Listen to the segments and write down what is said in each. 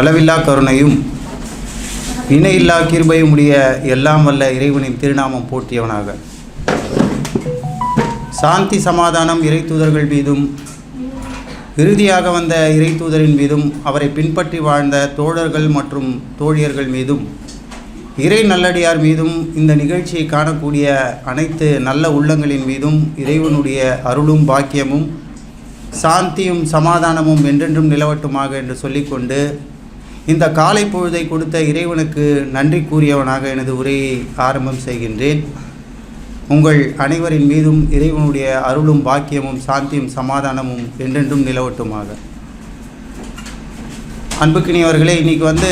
அளவில்லா கருணையும் இணையில்லா கிருபையும் உடைய எல்லாம் வல்ல இறைவனின் திருநாமம் போற்றியவனாக. சாந்தி சமாதானம் இறை தூதர்கள் மீதும் இறுதியாக வந்த இறை தூதரின் மீதும் அவரை பின்பற்றி வாழ்ந்த தோழர்கள் மற்றும் தோழியர்கள் மீதும் இறை நல்லடியார் மீதும் இந்த நிகழ்ச்சியை காணக்கூடிய அனைத்து நல்ல உள்ளங்களின் மீதும் இறைவனுடைய அருளும் பாக்கியமும் சாந்தியும் சமாதானமும் என்றென்றும் நிலவட்டுமாக என்று சொல்லிக்கொண்டு இந்த காலை பொழுதை கொடுத்த இறைவனுக்கு நன்றி கூறியவனாக எனது உரையை ஆரம்பம் செய்கின்றேன். உங்கள் அனைவரின் மீதும் இறைவனுடைய அருளும் பாக்கியமும் சாந்தியும் சமாதானமும் என்றென்றும் நிலவட்டுமாக. அன்புக்கினியவர்களே இன்றைக்கி வந்து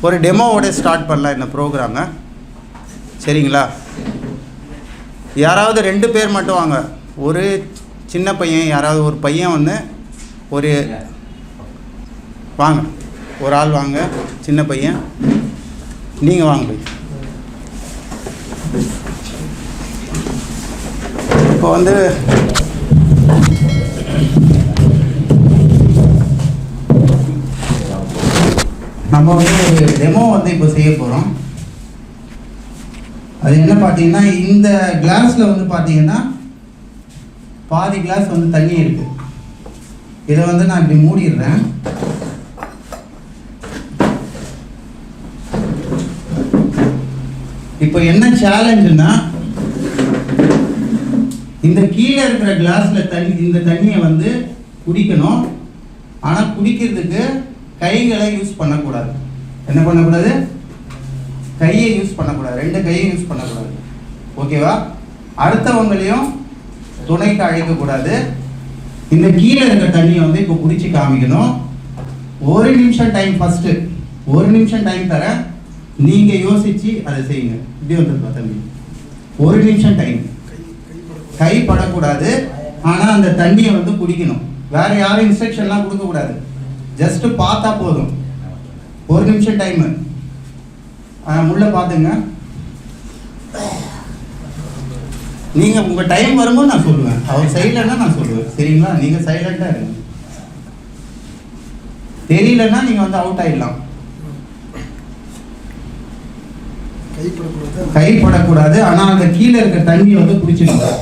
ஒரு டெமோவோட ஸ்டார்ட் பண்ணலாம் இந்த ப்ரோக்ராமை. சரிங்களா? யாராவது ரெண்டு பேர் மட்டும் வாங்க. ஒரு சின்ன பையன் யாராவது ஒரு பையன் வந்து ஒரு வாங்க. ஒரு ஆள் வாங்க சின்ன பையன். நீங்கள் வாங்க போய். இப்போ வந்து நம்ம வந்து ஒரு டெமோ வந்து இப்போ செய்ய போகிறோம் அது என்ன பார்த்தீங்கன்னா இந்த கிளாஸில் வந்து பார்த்தீங்கன்னா பாதி கிளாஸ் வந்து தண்ணி இருக்குது இதை வந்து நான் இப்படி மூடிடுறேன். இப்போ என்ன சேலஞ்சுன்னா இந்த கீழே இருக்கிற கிளாஸில் தண்ணி இந்த தண்ணியை வந்து குடிக்கணும். ஆனால் குடிக்கிறதுக்கு கைகளை யூஸ் பண்ணக்கூடாது. என்ன பண்ணக்கூடாது? கையை யூஸ் பண்ணக்கூடாது. ரெண்டு கையை யூஸ் பண்ணக்கூடாது. ஓகேவா அடுத்தவங்களையும் துணைக்கு அழைக்கக்கூடாது இந்த கீழே இருக்கிற தண்ணியை வந்து இப்போ குடிச்சு காமிக்கணும். ஒரு நிமிஷம் டைம் ஃபஸ்ட்டு ஒரு நிமிஷம் டைம் தரேன். நீங்கள் யோசிச்சு அதை செய்யுங்க. இப்படி வந்துருப்பா தம்பி. ஒரு நிமிஷம் டைம் கை படக்கூடாது. ஆனால் அந்த தண்ணியை வந்து குடிக்கணும். வேற யாரும் இன்ஸ்ட்ரக்ஷன்லாம் கொடுக்கக்கூடாது ஜஸ்ட் பார்த்தா போதும். ஒரு நிமிஷம் டைமு முள்ள பார்த்துங்க நீங்கள் உங்கள் டைம் வரும்போது நான் சொல்லுவேன். அவர் சைலண்ட்னா நான் சொல்லுவேன். சரிங்களா? நீங்கள் சைலண்டாக இருங்க. தெரியலன்னா நீங்கள் வந்து அவுட் ஆயிடலாம். கைப்படக்கூடாது. ஆனால் அந்த கீழே இருக்க தண்ணி வந்து குடிச்சிடணும்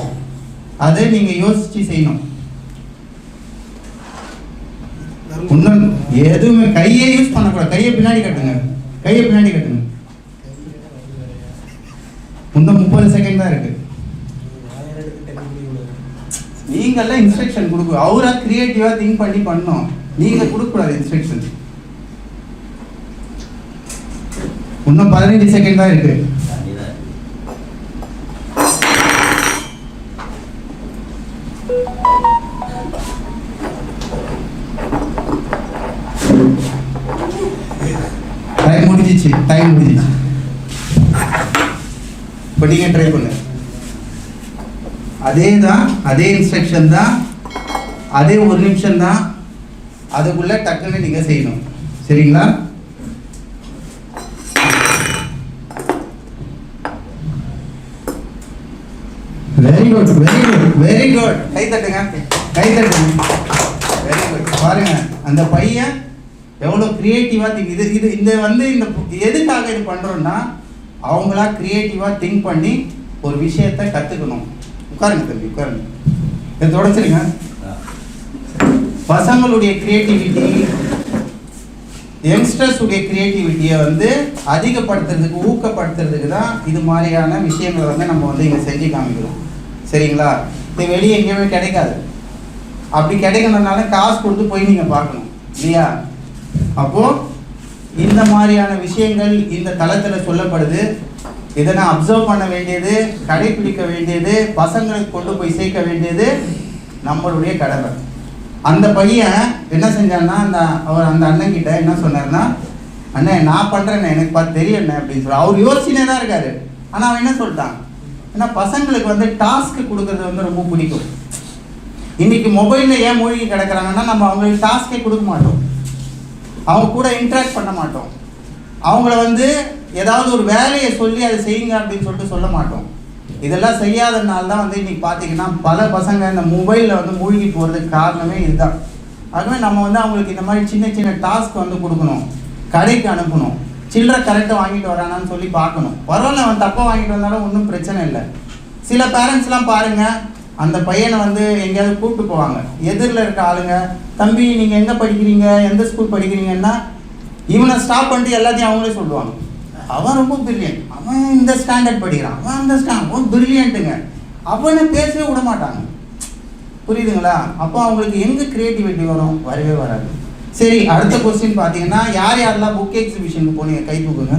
அதை நீங்கள் யோசிச்சு செய்யணும். இன்னும் எதுவுமே கையை யூஸ் பண்ணக்கூடாது. கையை பின்னாடி கட்டுங்க. கையை பின்னாடி கட்டுங்க. இன்னும் முப்பது செகண்ட் தான் இருக்கு. நீங்கெல்லாம் இன்ஸ்ட்ரக்ஷன் கொடுக்க அவரா கிரியேட்டிவா திங்க் பண்ணி பண்ணோம் நீங்க கொடுக்கக்கூடாது இன்ஸ்ட்ரக்ஷன் இன்னும் பதினஞ்சு செகண்ட் தான் இருக்கு. டைம் முடிஞ்சிச்சு டைம் முடிஞ்சிச்சு. இப்போ நீங்கள் ட்ரை பண்ணுங்க. அதே தான் அதே இன்ஸ்ட்ரக்ஷன் தான் அதே ஒரு நிமிஷம் தான் அதுக்குள்ள டக்குன்னு நீங்கள் செய்யணும். சரிங்களா very good very good very good கை தட்டுங்க கை தட்டுங்க. வெரி குட் பாருங்க அந்த பையன் எவ்வளோ கிரியேட்டிவாக திங்க் இது இது இந்த வந்து இந்த எதுக்காக இது பண்ணுறோன்னா அவங்களா கிரியேட்டிவாக திங்க் பண்ணி ஒரு விஷயத்தை கற்றுக்கணும் உட்காருங்க தம்பி உட்காருங்க. இதை தொடச்சிருங்க. பசங்களுடைய கிரியேட்டிவிட்டி யங்ஸ்டர்ஸுடைய க்ரியேட்டிவிட்டியை கிரியேட்டிவிட்டியை வந்து அதிகப்படுத்துறதுக்கு ஊக்கப்படுத்துறதுக்கு தான் இது மாதிரியான விஷயங்களை வந்து நம்ம வந்து இங்கே செஞ்சு காமிக்கிறோம். சரிங்களா? இது வெளியே எங்கேயுமே கிடைக்காது. அப்படி கிடைக்கணும்னால காசு கொடுத்து போய் நீங்கள் பார்க்கணும். இல்லையா? அப்போது இந்த மாதிரியான விஷயங்கள் இந்த தளத்தில் சொல்லப்படுது. இதை நான் அப்சர்வ் பண்ண வேண்டியது கடைபிடிக்க வேண்டியது பசங்களுக்கு கொண்டு போய் சேர்க்க வேண்டியது நம்மளுடைய கடமை. அந்த பையன் என்ன செஞ்சான்னா அந்த அவர் அந்த அண்ணன் கிட்ட என்ன சொன்னார்னா அண்ணே நான் பண்ணுறேண்ணே எனக்கு பார்த்து தெரியும் அப்படின்னு சொல்லி. அவர் யோசிச்சுனே தான் இருக்காரு. ஆனால் அவன் என்ன சொல்லிட்டான்? ஏன்னா பசங்களுக்கு வந்து டாஸ்க் கொடுக்கறது வந்து ரொம்ப பிடிக்கும். இன்றைக்கி மொபைலில் ஏன் மூழ்கி கிடக்கிறாங்கன்னா நம்ம அவங்களுக்கு டாஸ்க்கே கொடுக்க மாட்டோம். அவங்க கூட இன்ட்ராக்ட் பண்ண மாட்டோம். அவங்கள வந்து ஏதாவது ஒரு வேலையை சொல்லி அதை செய்யுங்க அப்படின்னு சொல்லிட்டு சொல்ல மாட்டோம். இதெல்லாம் செய்யாதனால தான் வந்து இன்றைக்கி பார்த்தீங்கன்னா பல பசங்க இந்த மொபைலில் வந்து மூழ்கி போகிறதுக்கு காரணமே இதுதான். அதுவே நம்ம வந்து அவங்களுக்கு இந்த மாதிரி சின்ன சின்ன டாஸ்க் வந்து கொடுக்கணும். கடைக்கு அனுப்பணும். சில்லறை கரெக்டாக வாங்கிட்டு வரானான்னு சொல்லி பார்க்கணும். பரவாயில்ல அவன் தப்பாக வாங்கிட்டு வந்தாலும் ஒன்றும் பிரச்சனை இல்லை. சில பேரண்ட்ஸ்லாம் பாருங்க அந்த பையனை வந்து எங்கேயாவது கூப்பிட்டு போவாங்க. எதிரில் இருக்க ஆளுங்க தம்பி நீங்கள் எங்கே படிக்கிறீங்க? எந்த ஸ்கூல் படிக்கிறீங்கன்னா? இவனை ஸ்டாப் பண்ணிட்டு எல்லாத்தையும் அவங்களே சொல்லுவாங்க. அவன் ரொம்ப பிரில்லியன்ட் அவன் இந்த ஸ்டாண்டர்ட் படிக்கிறான். அவன் அந்த ஸ்டாண்ட் அவன் பிரில்லியன்ட்டுங்க அவனை பேசவே விட மாட்டாங்க. புரியுதுங்களா? அப்போ அவங்களுக்கு எங்கே க்ரியேட்டிவிட்டி வரும்? வரவே வராது. சரி அடுத்த கொஸ்டின் பார்த்தீங்கன்னா யார் யாரெல்லாம் புக் எக்ஸிபிஷனுக்கு போனீங்க? கை தூக்குங்க.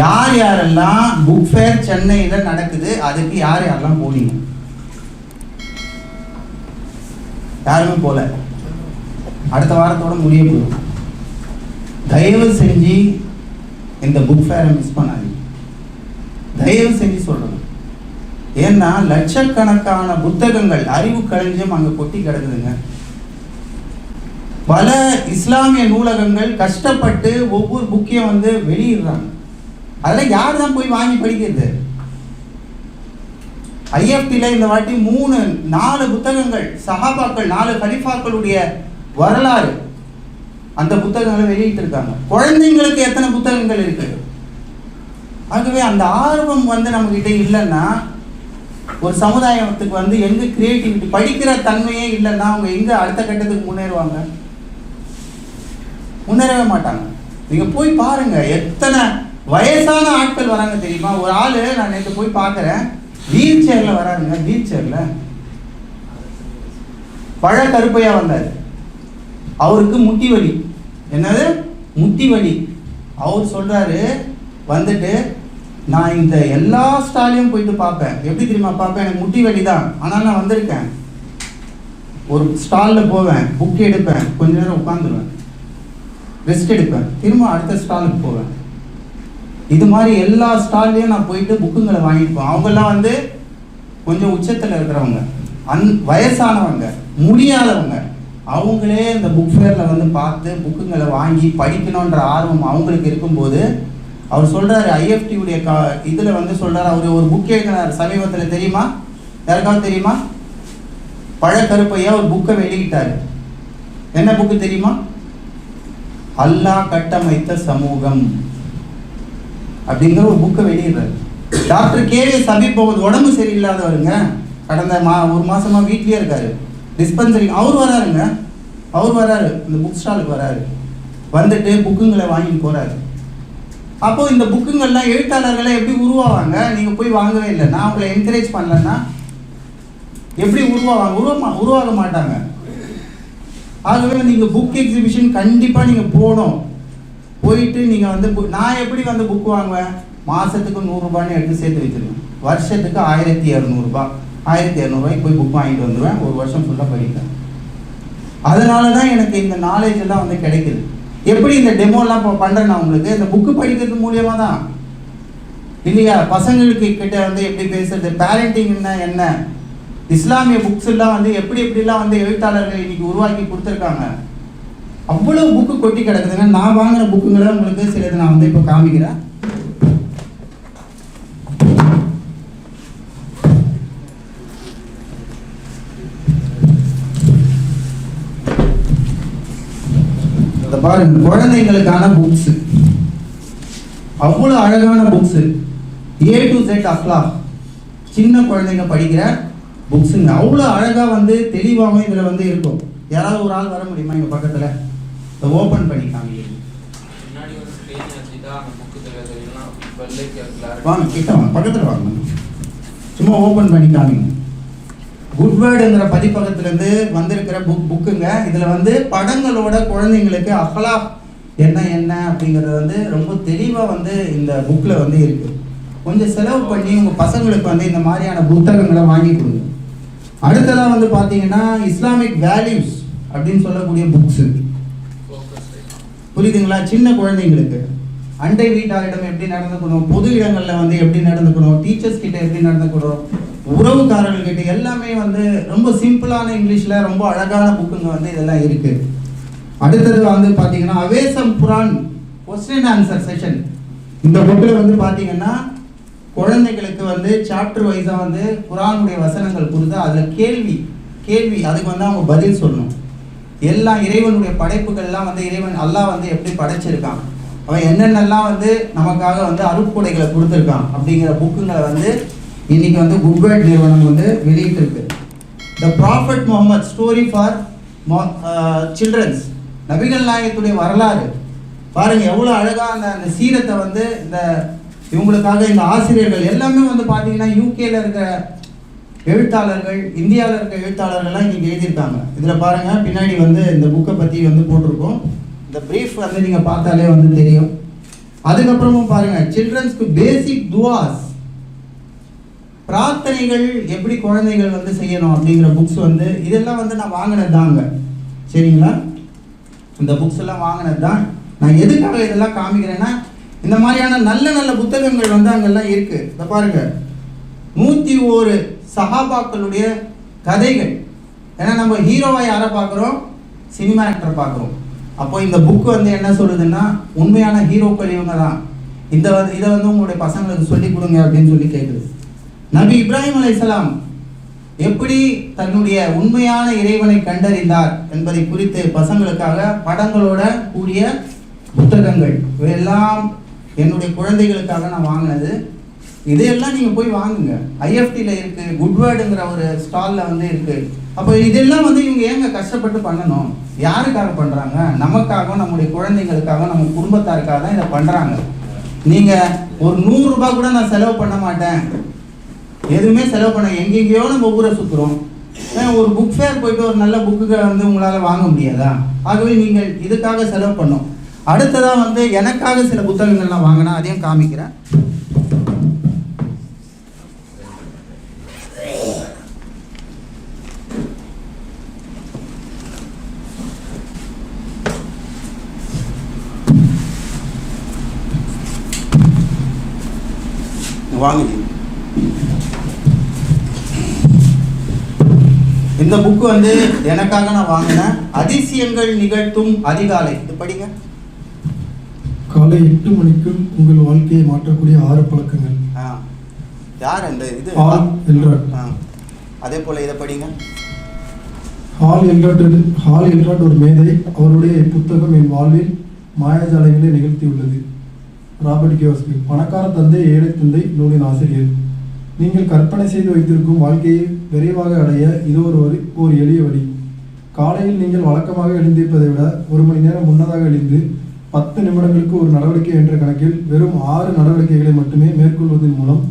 யார் யாரெல்லாம் புக் ஃபேர் சென்னையில் நடக்குது அதுக்கு யார் யாரெல்லாம் போனீங்க? யாருமே போல. அடுத்த வாரத்தோட முடிய போதும் தயவு செஞ்சு இந்த புக் ஃபேரை மிஸ் பண்ணாதீங்க. தயவு செஞ்சு சொல்கிறேன் ஏன்னா லட்சக்கணக்கான புத்தகங்கள் அறிவு களஞ்சியம் அங்கே கொட்டி கிடக்குதுங்க. பல இஸ்லாமிய நூலகங்கள் கஷ்டப்பட்டு ஒவ்வொரு புக்கையும் வந்து வெளியிடுறாங்க. அதெல்லாம் யார் தான் போய் வாங்கி படிக்கிறது? ஐஎஃப்டியில் இந்த வாட்டி மூணு நாலு புத்தகங்கள் சஹாபாக்கள் நாலு கலிஃபாக்களுடைய வரலாறு. அந்த புத்தகங்களை வெளியிட்டிருக்காங்க. குழந்தைங்களுக்கு எத்தனை புத்தகங்கள் இருக்கு? ஆகவே அந்த ஆர்வம் வந்து நம்ம கிட்ட இல்லைன்னா ஒரு சமுதாயத்துக்கு வந்து எங்கே கிரியேட்டிவிட்டி படிக்கிற தன்மையே இல்லைன்னா அவங்க எங்கே அடுத்த கட்டத்துக்கு முன்னேறுவாங்க? முன்னேறவே மாட்டாங்க. நீங்கள் போய் பாருங்கள் எத்தனை வயசான ஆட்கள் வராங்க தெரியுமா? ஒரு ஆள் நான் நேற்று போய் பார்க்குறேன் வீல் சேரில் வராருங்க வீல் சேரில் பழ கருப்பையாக வந்தார். அவருக்கு முட்டி வலி. என்னது? முட்டி வலி. அவர் சொல்கிறாரு வந்துட்டு நான் இந்த எல்லா ஸ்டாலையும் போயிட்டு பார்ப்பேன் எப்படி தெரியுமா பார்ப்பேன் எனக்கு முட்டி வலி தான் ஆனால் நான் வந்திருக்கேன். ஒரு ஸ்டாலில் போவேன் புக் எடுப்பேன் கொஞ்ச நேரம் உட்காந்துருவேன். ரெஸ்ட் எடுப்பேன். திரும்ப அடுத்த ஸ்டாலுக்கு போவேன். இது மாதிரி எல்லா ஸ்டால்லையும் நான் போயிட்டு புக்குங்களை வாங்கிப்பேன். அவங்கெல்லாம் வந்து கொஞ்சம் உச்சத்தில் இருக்கிறவங்க. அன் வயசானவங்க. முடியாதவங்க. அவங்களே இந்த புக் ஃபேரில் வந்து பார்த்து புக்குங்களை வாங்கி படிக்கணுன்ற ஆர்வம் அவங்களுக்கு இருக்கும்போது அவர் சொல்கிறாரு ஐஎஃப்டியுடைய கா இதில் வந்து சொல்கிறார் அவர் ஒரு புக் எழுதினார் சமீபத்தில் தெரியுமா? யாருக்காவது தெரியுமா? பழக்கருப்பையாக ஒரு புக்கை வெளியிட்டார். என்ன புக்கு தெரியுமா? அல்லாஹ் கட்டமைத்த சமூகம் அப்படிங்கிற ஒரு புக்கை வெளியிடுறாரு. டாக்டர் கேவி சபி போகுது உடம்பு சரியில்லாதவருங்க. கடந்த மா ஒரு மாசமா வீட்லயே இருக்காரு. டிஸ்பென்சரி அவர் வராருங்க. அவர் வராரு. இந்த புக் ஸ்டாலுக்கு வராரு. வந்துட்டு புக்குங்களை வாங்கிட்டு போறாரு. அப்போ இந்த புக்குங்கள்லாம் எழுத்தாளர்களை எப்படி உருவாவாங்க? நீங்க போய் வாங்கவே இல்லை. நான் உங்களை என்கரேஜ் பண்ணலன்னா எப்படி உருவாவாங்க உருவமா உருவாக மாட்டாங்க. ஆகவே நீங்கள் புக் எக்ஸிபிஷன் கண்டிப்பாக நீங்கள் போகணும். போயிட்டு நீங்கள் வந்து நான் எப்படி வந்து புக் வாங்குவேன்? மாதத்துக்கு நூறுரூபான்னு எடுத்து சேர்த்து வச்சிருவேன் வருஷத்துக்கு ஆயிரத்தி இரநூறுபா ஆயிரத்தி இரநூறுபாய்க்கு போய் புக் வாங்கிட்டு வந்துடுவேன் ஒரு வருஷம் ஃபுல்லாக படிப்பேன் அதனால தான் எனக்கு இந்த நாலேஜ் எல்லாம் வந்து கிடைக்குது. எப்படி இந்த டெமோலாம் இப்போ பண்ணுறேன் நான் உங்களுக்கு? இந்த புக்கு படிக்கிறது மூலியமாக தான் இல்லையா? பசங்களுக்கு கிட்ட வந்து எப்படி பேசுறது? பேரண்டிங்னா என்ன? இஸ்லாமிய புக்ஸ் எல்லாம் வந்து எப்படி எப்படிலாம் வந்து எழுத்தாளர்கள் இன்னைக்கு உருவாக்கி கொடுத்துருக்காங்க? அவ்வளவு புக்கு கொட்டி கிடக்குதுங்க. நான் வாங்கின புக்குங்களை உங்களுக்கு சிலது நான் வந்து இப்போ காமிக்கிறேன். இந்த பாருங்க குழந்தைங்களுக்கான புக்ஸ் அவ்வளோ அழகான புக்ஸ் ஏ டு செட் அக்லா சின்ன குழந்தைங்க படிக்கிற புக்ஸுங்க அவ்வளோ அழகாக வந்து தெளிவாகவும் இதில் வந்து இருக்கும். யாராவது ஒரு ஆள் வர முடியுமா எங்கள் பக்கத்தில்? இதை ஓப்பன் பண்ணி வாங்க கிட்ட வாங்க பக்கத்தில் வாங்க. சும்மா ஓப்பன் பண்ணி காமிங்க. குட்வேர்டுங்கிற பதிப்பகத்திலேருந்து வந்திருக்கிற புக் புக்குங்க இதில் வந்து படங்களோட குழந்தைங்களுக்கு அஹ்லாக் என்ன என்ன அப்படிங்கிறது வந்து ரொம்ப தெளிவாக வந்து இந்த புக்கில் வந்து இருக்குது கொஞ்சம் செலவு பண்ணி உங்கள் பசங்களுக்கு வந்து இந்த மாதிரியான புத்தகங்களை வாங்கி கொடுங்க. அடுத்ததாக வந்து பார்த்தீங்கன்னா இஸ்லாமிக் வேல்யூஸ் அப்படின்னு சொல்லக்கூடிய புக்ஸு புரியுதுங்களா? சின்ன குழந்தைங்களுக்கு. அண்டை வீட்டாரிடம் எப்படி நடந்துக்கணும்? பொது இடங்களில் வந்து எப்படி நடந்துக்கணும்? டீச்சர்ஸ் கிட்ட எப்படி நடந்துக்கணும்? உறவுக்காரர்கள் கிட்ட எல்லாமே வந்து ரொம்ப சிம்பிளான இங்கிலீஷில் ரொம்ப அழகான புக்குங்க வந்து இதெல்லாம் இருக்கு. அடுத்தது வந்து பார்த்தீங்கன்னா அவேசம் புரான் கொஸ்டின் ஆன்சர் செஷன் இந்த புக்கில் வந்து பார்த்தீங்கன்னா குழந்தைகளுக்கு வந்து சாப்டர் வைஸாக வந்து குரானுடைய வசனங்கள் புரிதா அதில் கேள்வி கேள்வி அதுக்கு வந்து அவங்க பதில் சொல்லணும். எல்லா இறைவனுடைய படைப்புகள்லாம் வந்து இறைவன் அல்லாஹ் வந்து எப்படி படைச்சிருக்கான்? அவன் என்னென்னலாம் வந்து நமக்காக வந்து அருப்புடைகளை கொடுத்துருக்கான் அப்படிங்கிற புக்குங்களை வந்து இன்றைக்கி வந்து குட்வேர்ட் நிறுவனம் வந்து வெளியிட்டிருக்கு. The prophet Muhammad story for children's நபிகள் நாயகத்துடைய வரலாறு. பாருங்கள் எவ்வளோ அழகாக அந்த அந்த சீரத்தை வந்து இந்த இவங்களுக்காக இந்த ஆசிரியர்கள் எல்லாமே வந்து பார்த்தீங்கன்னா யூகேல இருக்கிற எழுத்தாளர்கள் இந்தியாவில் இருக்க எழுத்தாளர்கள்லாம் இங்கே எழுதியிருக்காங்க. இதில் பாருங்கள் பின்னாடி வந்து இந்த புக்கை பற்றி வந்து போட்டிருக்கோம். இந்த ப்ரீஃப் வந்து நீங்கள் பார்த்தாலே வந்து தெரியும். அதுக்கப்புறமும் பாருங்கள் சில்ட்ரன்ஸ்க்கு பேசிக் துவாஸ் பிரார்த்தனைகள் எப்படி குழந்தைகள் வந்து செய்யணும் அப்படிங்கிற புக்ஸ் வந்து இதெல்லாம் வந்து நான் வாங்கினது தாங்க சரிங்களா? இந்த புக்ஸ் எல்லாம் வாங்கினது தான் நான் எதுக்காக இதெல்லாம் காமிக்கிறேன்னா இந்த மாதிரியான நல்ல நல்ல புத்தகங்கள் வந்து அங்கெல்லாம் இருக்கு. இந்த பாருங்க. நூற்றி ஒரு சஹாபாக்களுடைய கதைகள். ஏன்னா நம்ம ஹீரோவை யாரை பார்க்குறோம்? சினிமா ஆக்டர் பார்க்குறோம். அப்போ இந்த புக் வந்து என்ன சொல்லுதுன்னா உண்மையான ஹீரோக்கள் இவங்க தான். இந்த வந்து- இதை வந்து உங்களுடைய பசங்களுக்கு சொல்லி கொடுங்க அப்படின்னு சொல்லி கேட்குது நபி இப்ராஹிம் அலைஹிஸ்ஸலாம் எப்படி தன்னுடைய உண்மையான இறைவனை கண்டறிந்தார் என்பதை குறித்து பசங்களுக்காக படங்களோட கூடிய புத்தகங்கள். இவையெல்லாம் என்னுடைய குழந்தைகளுக்காக நான் வாங்கினது. இதையெல்லாம் நீங்கள் போய் வாங்குங்க. ஐஎஃப்டியில் இருக்குது குட்வேர்டுங்கிற ஒரு ஸ்டாலில் வந்து இருக்குது அப்போ இதெல்லாம் வந்து இவங்க ஏங்க கஷ்டப்பட்டு பண்ணணும்? யாருக்காக பண்ணுறாங்க நமக்காக நம்முடைய குழந்தைங்களுக்காக நம்ம குடும்பத்தாருக்காக தான் இதை பண்ணுறாங்க நீங்கள் ஒரு நூறுரூபா கூட நான் செலவு பண்ண மாட்டேன். எதுவுமே செலவு பண்ண எங்கெங்கேயோ நம்ம ஊரை சுற்றுறோம் ஒரு புக் ஃபேர் போயிட்டு ஒரு நல்ல புக்குகளை வந்து உங்களால் வாங்க முடியாதா? ஆகவே நீங்கள் இதுக்காக செலவு பண்ணோம் அடுத்ததாக வந்து எனக்காக சில புத்தகங்கள்லாம் வாங்கினா அதையும் காமிக்கிறேன். வாங்குது இந்த புக்கு வந்து எனக்காக நான் வாங்கினேன். அதிசயங்கள் நிகழ்த்தும் அதிகாலை. இது படிங்க. காலை எட்டு மணிக்குள் உங்கள் வாழ்க்கையை மாற்றக்கூடிய ஆறு பழக்கங்கள். யார் இந்த இது? Hal Elrod. அதே போல் இதை படிங்க. ஹால் எல்ராட் ஹால் எல்ராட் ஒரு மேதை. அவருடைய இப்புத்தகம் என் வாழ்வில் மாயாஜாலங்களை நிகழ்த்தியுள்ளது. ராபர்ட் கியோஸ்கி பணக்கார தந்தை ஏழை தந்தை நூலின் ஆசிரியர். நீங்கள் கற்பனை செய்து வைத்திருக்கும் வாழ்க்கையை விரைவாக அடைய இது ஒரு வழி ஒரு எளிய வழி. காலையில் நீங்கள் வழக்கமாக எழுந்திருப்பதை விட ஒரு மணி நேரம் முன்னதாக எழுந்து பத்து நிமிடங்களுக்கு ஒரு நடவடிக்கை என்ற கணக்கில் வெறும் ஆறு நடவடிக்கைகளை மட்டுமே மேற்கொள்வதன் மூலம்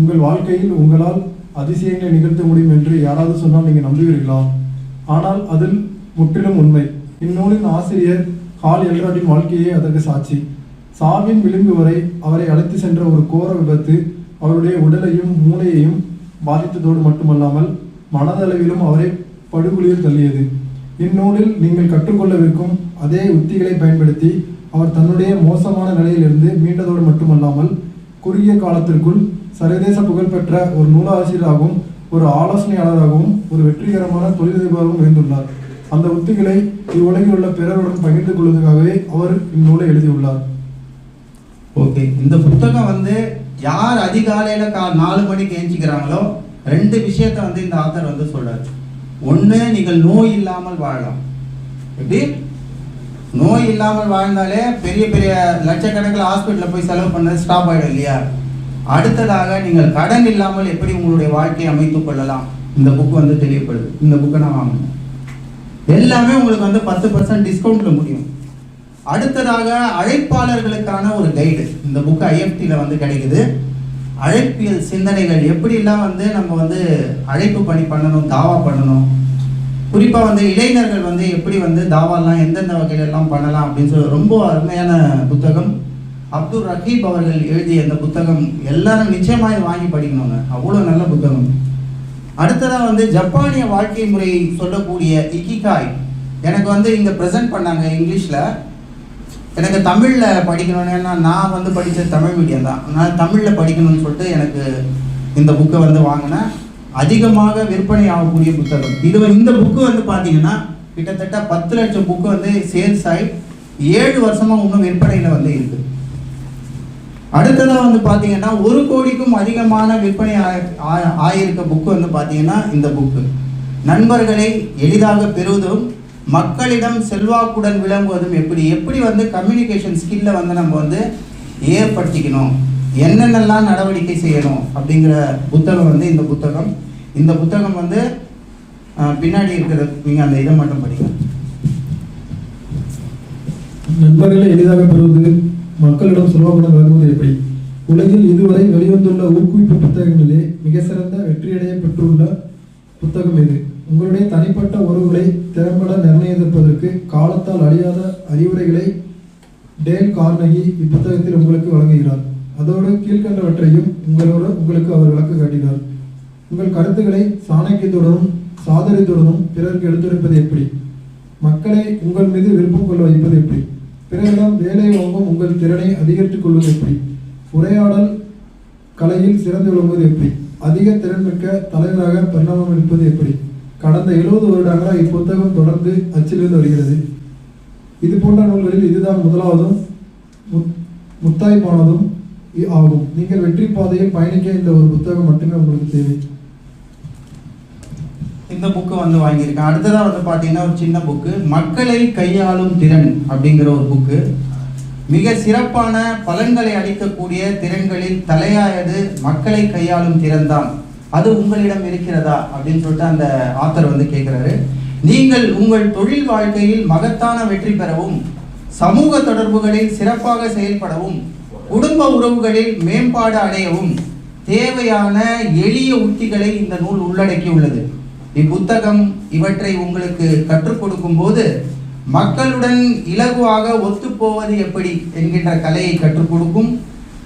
உங்கள் வாழ்க்கையில் உங்களால் அதிசயங்களை நிகழ்த்த முடியும் என்று யாராவது சொன்னால் நீங்கள் நம்புவீர்களா? ஆனால் அதில் முற்றிலும் உண்மை. இந்நூலின் ஆசிரியர் ஹால் எல்ராட்டின் வாழ்க்கையே அதற்கு சாட்சி. சாவின் விளிம்பு வரை அவரை அழைத்து சென்ற ஒரு கோர விபத்து அவருடைய உடலையும் மூளையையும் பாதித்ததோடு மட்டுமல்லாமல் மனதளவிலும் அவரை படுகொலியில் தள்ளியது. இந்நூலில் நீங்கள் கற்றுக்கொள்ளவிருக்கும் அதே உத்திகளை பயன்படுத்தி அவர் தன்னுடைய மோசமான நிலையிலிருந்து மீண்டதோடு மட்டுமல்லாமல் குறுகிய காலத்திற்குள் சர்வதேச புகழ்பெற்ற ஒரு நூலாசிரியராகவும் ஒரு ஆலோசனையாளராகவும் ஒரு வெற்றிகரமான தொழிலதிபராகவும் இருந்துள்ளார். அந்த உத்திகளை இவ்வுலகில் உள்ள பிறருடன் பகிர்ந்து கொள்வதற்காகவே அவர் இந்நூலை எழுதியுள்ளார். ஓகே. இந்த புத்தகம் வந்து யார் அதிகாலையில் கா நாலு மணிக்கு ஏஞ்சிக்கிறாங்களோ ரெண்டு விஷயத்த வந்து இந்த ஆத்தர் வந்து சொல்றாரு. ஒன்று நீங்கள் நோய் இல்லாமல் வாழலாம். எப்படி? நோய் இல்லாமல் வாழ்ந்தாலே பெரிய பெரிய லட்சக்கணக்கில் ஹாஸ்பிட்டலில் போய் செலவு பண்ணது ஸ்டாப் ஆகிடும் இல்லையா? அடுத்ததாக நீங்கள் கடன் இல்லாமல் எப்படி உங்களுடைய வாழ்க்கையை அமைத்துக் கொள்ளலாம்? இந்த புக் வந்து தெரியப்படுது. இந்த புக்கை நான் வாங்கணும். எல்லாமே உங்களுக்கு வந்து பத்து பர்சன்ட் டிஸ்கவுண்ட்ல முடியும். அடுத்ததாக அழைப்பாளர்களுக்கான ஒரு கைடு இந்த புக் ஐஎஃப்டியில் வந்து கிடைக்குது. அழைப்பியல் சிந்தனைகள் எப்படிலாம் வந்து நம்ம வந்து அழைப்பு பணி பண்ணணும் தாவா பண்ணணும்? குறிப்பாக வந்து இளைஞர்கள் வந்து எப்படி வந்து தாவாலாம் எந்தெந்த வகையிலெல்லாம் பண்ணலாம் அப்படின்னு சொல்லி ரொம்ப அருமையான புத்தகம். அப்துல் ரஹீப் அவர்கள் எழுதிய இந்த புத்தகம் எல்லாரும் நிச்சயமாக வாங்கி படிக்கணுங்க. அவ்வளோ நல்ல புத்தகம். அடுத்ததாக வந்து ஜப்பானிய வாழ்க்கை முறை சொல்லக்கூடிய இக்கிகாய். எனக்கு வந்து இங்கே ப்ரெசென்ட் பண்ணாங்க இங்கிலீஷில். எனக்கு தமிழில் படிக்கணும்னு நான் வந்து படித்த தமிழ் மீடியம் தான். நான் தமிழில் படிக்கணும்னு சொல்லிட்டு எனக்கு இந்த புக்கை வந்து வாங்கினேன். அதிகமாக விற்பனை ஆகக்கூடிய புத்தகம். இது இந்த புக்கு வந்து பார்த்தீங்கன்னா கிட்டத்தட்ட பத்து லட்சம் புக்கு வந்து சேல்ஸ் ஆகி ஏழு வருஷமாக இன்னும் விற்பனையில் வந்து இருக்குது அடுத்ததாக வந்து பார்த்தீங்கன்னா ஒரு கோடிக்கும் அதிகமான விற்பனை ஆயிருக்க புக்கு வந்து பார்த்தீங்கன்னா இந்த புக்கு நண்பர்களை எளிதாக பெறுவதும் மக்களிடம் செல்வாக்குடன் விளங்குவதும் எப்படி? எப்படி வந்து கம்யூனிகேஷன் ஸ்கில்லை வந்து நம்ம வந்து ஏற்படுத்திக்கணும்? என்னென்னலாம் நடவடிக்கை செய்யணும்? அப்படிங்கிற புத்தகம் வந்து இந்த புத்தகம். இந்த புத்தகம் வந்து பின்னாடி இருக்கிற நீங்கள் அந்த இதை மட்டும் படிங்க. நண்பர்களை எளிதாக பெறுவது மக்களிடம் சுலபமாக வழங்குவது எப்படி? உலகில் இதுவரை வெளிவந்துள்ள ஊக்குவிப்பு புத்தகங்களிலே மிக சிறந்த வெற்றியடைய பெற்றுள்ள புத்தகம் இது உங்களுடைய தனிப்பட்ட உறவுகளை திறம்பட நிர்ணயிப்பதற்கு காலத்தால் அழியாத அறிவுரைகளை டேல் கார்னகி இப்புத்தகத்தில் உங்களுக்கு வழங்குகிறார். அதோடு கீழ்கண்டவற்றையும் உங்களோடு உங்களுக்கு அவர் விளக்கு காட்டினார் உங்கள் கருத்துக்களை சாணக்கியத்துடனும் சாதனைத்துடனும் பிறருக்கு எடுத்துரைப்பது எப்படி? மக்களை உங்கள் மீது விருப்பம் கொள்ள வைப்பது எப்படி? பிறரிடம் வேலை வாங்கும் உங்கள் திறனை அதிகரித்துக் கொள்வது எப்படி? உரையாடல் கலையில் சிறந்து விளங்குவது எப்படி? அதிக திறன்மிக்க தலைவராக பரிணாமம் எடுப்பது எப்படி? கடந்த எழுபது வருடங்களாக இப்புத்தகம் தொடர்ந்து அச்சிலிருந்து வருகிறது. இது போன்ற நூல்களில் இதுதான் முதலாவதும் முத்- முத்தாய்ப்பானதும் ஆகும். நீங்கள் வெற்றி பாதையில் பயணிக்க இந்த ஒரு புத்தகம் மட்டுமே உங்களுக்கு தேவை. இந்த புக்கு வந்து வாங்கியிருக்கேன். அடுத்ததாக வந்து பார்த்தீங்கன்னா ஒரு சின்ன புக்கு மக்களை கையாளும் திறன் அப்படிங்கிற ஒரு புக்கு மிக சிறப்பான பலன்களை அளிக்கக்கூடிய திறன்களில் தலையாயது மக்களை கையாளும் திறன்தான். அது உங்களிடம் இருக்கிறதா அப்படின்னு சொல்லிட்டு அந்த ஆத்தர் வந்து கேட்குறாரு நீங்கள் உங்கள் தொழில் வாழ்க்கையில் மகத்தான வெற்றி பெறவும் சமூக தொடர்புகளில் சிறப்பாக செயல்படவும் குடும்ப உறவுகளில் மேம்பாடு அடையவும் தேவையான எளிய உத்திகளை இந்த நூல் உள்ளடக்கியுள்ளது. இப்புத்தகம் இவற்றை உங்களுக்கு கற்றுக் கொடுக்கும் போது மக்களுடன் இலகுவாக ஒத்துப்போவது எப்படி என்கின்ற கலையை கற்றுக் கொடுக்கும்.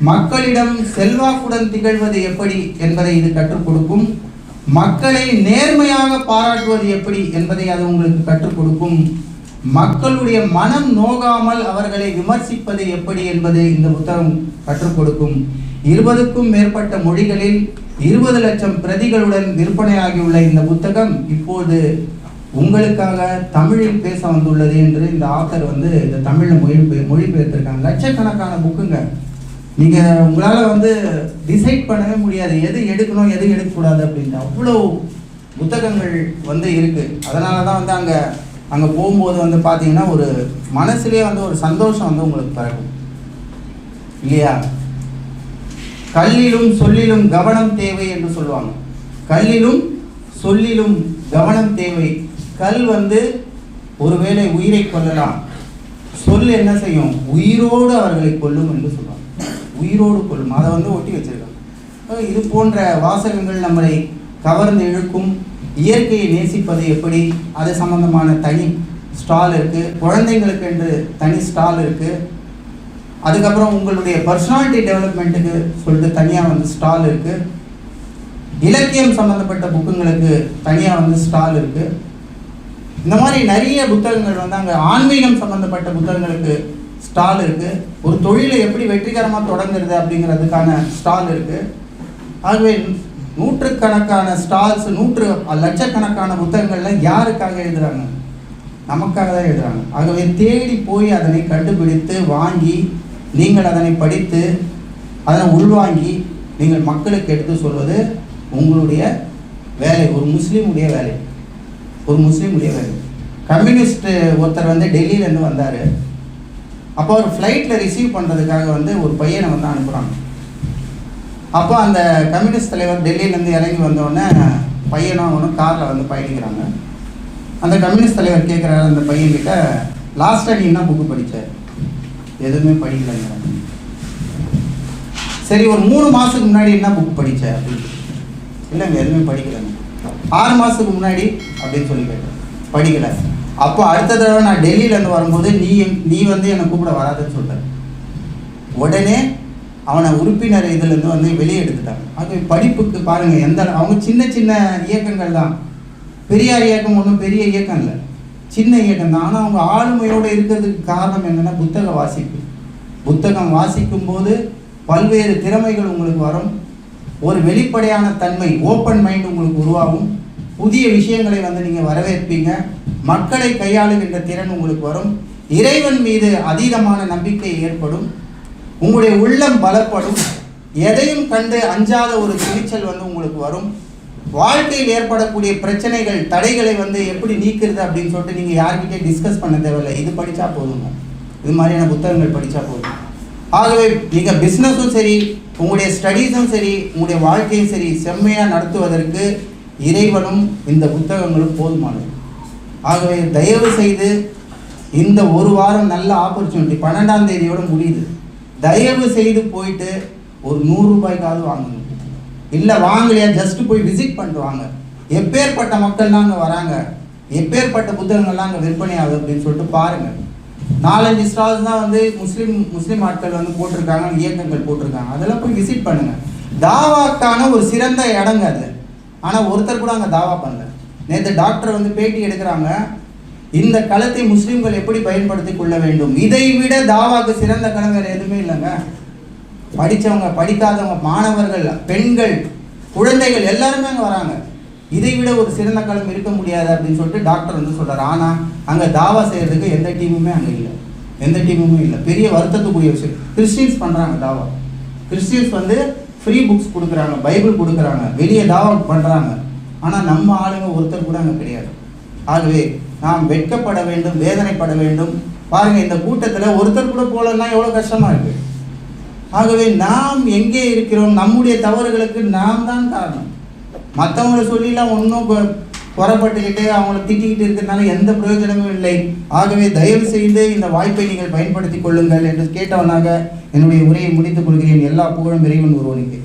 மக்களிடம் செல்வாக்குடன் திகழ்வது எப்படி என்பதை இது கற்றுக் கொடுக்கும்? மக்களை நேர்மையாக பாராட்டுவது எப்படி என்பதை அது உங்களுக்கு கற்றுக் கொடுக்கும்? மக்களுடைய மனம் நோகாமல் அவர்களை விமர்சிப்பது எப்படி என்பது இந்த புத்தகம் கற்றுக் கொடுக்கும். இருபதுக்கும் மேற்பட்ட மொழிகளில் இருபது லட்சம் பிரதிகளுடன் விற்பனையாகியுள்ள இந்த புத்தகம் இப்போது உங்களுக்காக தமிழில் பேச வந்துள்ளது என்று இந்த ஆத்தர் வந்து இந்த தமிழில் மொழி மொழிபெயர்த்திருக்காங்க. லட்சக்கணக்கான புக்குங்க. நீங்கள் உங்களால் வந்து டிசைட் பண்ணவே முடியாது. எது எடுக்கணும் எது எடுக்கக்கூடாது அப்படின்ட்டு. அவ்வளோ புத்தகங்கள் வந்து இருக்குது அதனால தான் வந்து அங்கே அங்கே போகும்போது வந்து பார்த்தீங்கன்னா ஒரு மனசுலேயே வந்து ஒரு சந்தோஷம் வந்து உங்களுக்கு பிறக்கும் இல்லையா? கல்லிலும் சொல்லிலும் கவனம் தேவை என்று சொல்லுவாங்க. கல்லிலும் சொல்லிலும் கவனம் தேவை. கல் வந்து ஒருவேளை உயிரை கொல்லலாம். சொல் என்ன செய்யும்? உயிரோடு அவர்களை கொல்லும் என்று சொல்லுவாங்க. உயிரோடு கொள்ளும். அதை வந்து ஒட்டி வச்சிருக்காங்க. இது போன்ற வாசகங்கள் நம்மளை கவர்ந்து இழுக்கும் இயற்கையை நேசிப்பது எப்படி? அது சம்பந்தமான தனி ஸ்டால் இருக்குது குழந்தைங்களுக்கு என்று தனி ஸ்டால் இருக்குது அதுக்கப்புறம் உங்களுடைய பர்சனாலிட்டி டெவலப்மெண்ட்டுக்கு சொல்லிட்டு தனியாக வந்து ஸ்டால் இருக்குது இலக்கியம் சம்மந்தப்பட்ட புக்குங்களுக்கு தனியாக வந்து ஸ்டால் இருக்குது இந்த மாதிரி நிறைய புத்தகங்கள் வந்து அங்கே ஆன்மீகம் சம்மந்தப்பட்ட புத்தகங்களுக்கு ஸ்டால் இருக்குது ஒரு தொழிலை எப்படி வெற்றிகரமாக தொடங்குறது அப்படிங்கிறதுக்கான ஸ்டால் இருக்குது ஆகவே நூற்றுக்கணக்கான ஸ்டால்ஸ் நூற்று லட்சக்கணக்கான புத்தகங்கள்லாம் யாருக்காக எழுதுகிறாங்க நமக்காக தான் எழுதுறாங்க. ஆகவே தேடி போய் அதனை கண்டுபிடித்து வாங்கி நீங்கள் அதனை படித்து அதனை உள்வாங்கி நீங்கள் மக்களுக்கு எடுத்து சொல்வது உங்களுடைய வேலை. ஒரு முஸ்லீமுடைய வேலை. ஒரு முஸ்லீமுடைய வேலை. கம்யூனிஸ்ட் ஒருத்தர் வந்து டெல்லியிலேருந்து வந்தார். அப்போ அவர் ஃப்ளைட்டில் ரிசீவ் பண்ணுறதுக்காக வந்து ஒரு பையனை வந்து அனுப்புகிறாங்க அப்போ அந்த கம்யூனிஸ்ட் தலைவர் டெல்லியிலேருந்து இறங்கி வந்தோடனே பையனும் அவனும் காரில் வந்து பயணிக்கிறாங்க. அந்த கம்யூனிஸ்ட் தலைவர் கேட்குறாரு அந்த பையன்கிட்ட லாஸ்ட்டாக நீ என்ன புக்கு படிச்ச? எதுவுமே படிக்கலைங்கிறாங்க சரி ஒரு மூணு மாதத்துக்கு முன்னாடி என்ன புக் படித்த அப்படின்னு இல்லைங்க எதுவுமே படிக்கலைங்க. ஆறு மாதத்துக்கு முன்னாடி? அப்படின்னு சொல்லி கேட்டேன். படிக்கலை. அப்போ அடுத்த தடவை நான் டெல்லியிலேருந்து வரும்போது நீ என்- நீ வந்து என்னை கூப்பிட வராதுன்னு சொல்கிறேன் உடனே அவனை உறுப்பினர் இதுலேருந்து வந்து வெளியே எடுத்துட்டாங்க. ஆகவே படிப்புக்கு பாருங்கள் எந்த அவங்க சின்ன சின்ன இயக்கங்கள் தான். பெரியார் இயக்கம் ஒன்றும் பெரிய இயக்கம் இல்லை. சின்ன இயக்கம் தான். ஆனால் அவங்க ஆளுமையோடு இருக்கிறதுக்கு காரணம் என்னென்னா புத்தக வாசிப்பு. புத்தகம் வாசிக்கும் போது பல்வேறு திறமைகள் உங்களுக்கு வரும். ஒரு வெளிப்படையான தன்மை ஓப்பன் மைண்ட் உங்களுக்கு உருவாகும். புதிய விஷயங்களை வந்து நீங்கள் வரவேற்பீங்க. மக்களை கையாளுகின்ற திறன் உங்களுக்கு வரும். இறைவன் மீது அதீதமான நம்பிக்கை ஏற்படும். உங்களுடைய உள்ளம் பலப்படும். எதையும் கண்டு அஞ்சாத ஒரு துணிச்சல் வந்து உங்களுக்கு வரும். வாழ்க்கையில் ஏற்படக்கூடிய பிரச்சனைகள் தடைகளை வந்து எப்படி நீக்கிறது அப்படின்னு சொல்லிட்டு நீங்கள் யார்கிட்டே டிஸ்கஸ் பண்ண தேவையில்லை. இது படித்தா போதுங்க. இது மாதிரியான புத்தகங்கள் படித்தா போதும். ஆகவே நீங்கள் பிஸ்னஸும் சரி உங்களுடைய ஸ்டடீஸும் சரி உங்களுடைய வாழ்க்கையும் சரி செம்மையாக நடத்துவதற்கு இறைவனும் இந்த புத்தகங்களும் போதுமானது. ஆகவே தயவு செய்து இந்த ஒரு வாரம் நல்ல ஆப்பர்ச்சுனிட்டி பன்னெண்டாம் தேதியோட முடியுது. தயவு செய்து போயிட்டு ஒரு நூறு ரூபாய்க்காவது வாங்கணும் இல்லை வாங்கலையா ஜஸ்ட் போய் விசிட் பண்ணிட்டு வாங்க. எப்பேற்பட்ட மக்கள்லாம் அங்கே வராங்க எப்பேற்பட்ட புத்தகங்கள்லாம் அங்கே விற்பனை ஆகுது அப்படின்னு சொல்லிட்டு பாருங்கள் நாலஞ்சு ஸ்டால்ஸ் தான் வந்து முஸ்லீம் முஸ்லீம் ஆட்கள் வந்து போட்டிருக்காங்க இயக்கங்கள் போட்டிருக்காங்க. அதெல்லாம் போய் விசிட் பண்ணுங்கள் தாவாக்கான ஒரு சிறந்த இடங்க அது. ஆனால் ஒருத்தர் கூட அங்கே தாவா பண்ணல. நேற்று டாக்டர் வந்து பேட்டி எடுக்கிறாங்க இந்த களத்தை முஸ்லீம்கள் எப்படி பயன்படுத்தி கொள்ள வேண்டும்? இதை விட தாவாக்கு சிறந்த கணம் வேறு எதுவுமே இல்லைங்க. படித்தவங்க படிக்காதவங்க மாணவர்கள் பெண்கள் குழந்தைகள் எல்லாருமே அங்கே வராங்க. இதை விட ஒரு சிறந்த களம் இருக்க முடியாது அப்படின்னு சொல்லிட்டு டாக்டர் வந்து சொல்கிறார் ஆனால் அங்கே தாவா செய்கிறதுக்கு எந்த டீமுமே அங்கே இல்லை. எந்த டீமுமே இல்லை. பெரிய வருத்தத்துக்குரிய விஷயம். கிறிஸ்டின்ஸ் பண்ணுறாங்க தாவா. கிறிஸ்டின்ஸ் வந்து ஃப்ரீ புக்ஸ் கொடுக்குறாங்க பைபிள் கொடுக்குறாங்க வெளியே தாவா பண்ணுறாங்க ஆனால் நம்ம ஆளுங்க ஒருத்தர் கூட அங்கே கிடையாது. ஆகவே நாம் வெட்கப்பட வேண்டும் வேதனைப்பட வேண்டும். பாருங்கள் இந்த கூட்டத்தில் ஒருத்தர் கூட போகலன்னா எவ்வளோ கஷ்டமாக இருக்குது ஆகவே நாம் எங்கே இருக்கிறோம்? நம்முடைய தவறுகளுக்கு நாம் தான் காரணம். மற்றவங்களை சொல்லிலாம் ஒன்றும் புறப்பட்டுக்கிட்டு அவங்கள திட்டிக்கிட்டு இருக்கிறதுனால எந்த பிரயோஜனமும் இல்லை. ஆகவே தயவு செய்து இந்த வாய்ப்பை நீங்கள் பயன்படுத்திக் கொள்ளுங்கள் என்று கேட்டவனாக என்னுடைய உரையை முடித்துக் கொள்கிறேன். எல்லா புகழும் இறைவன் ஒருவனுக்கு.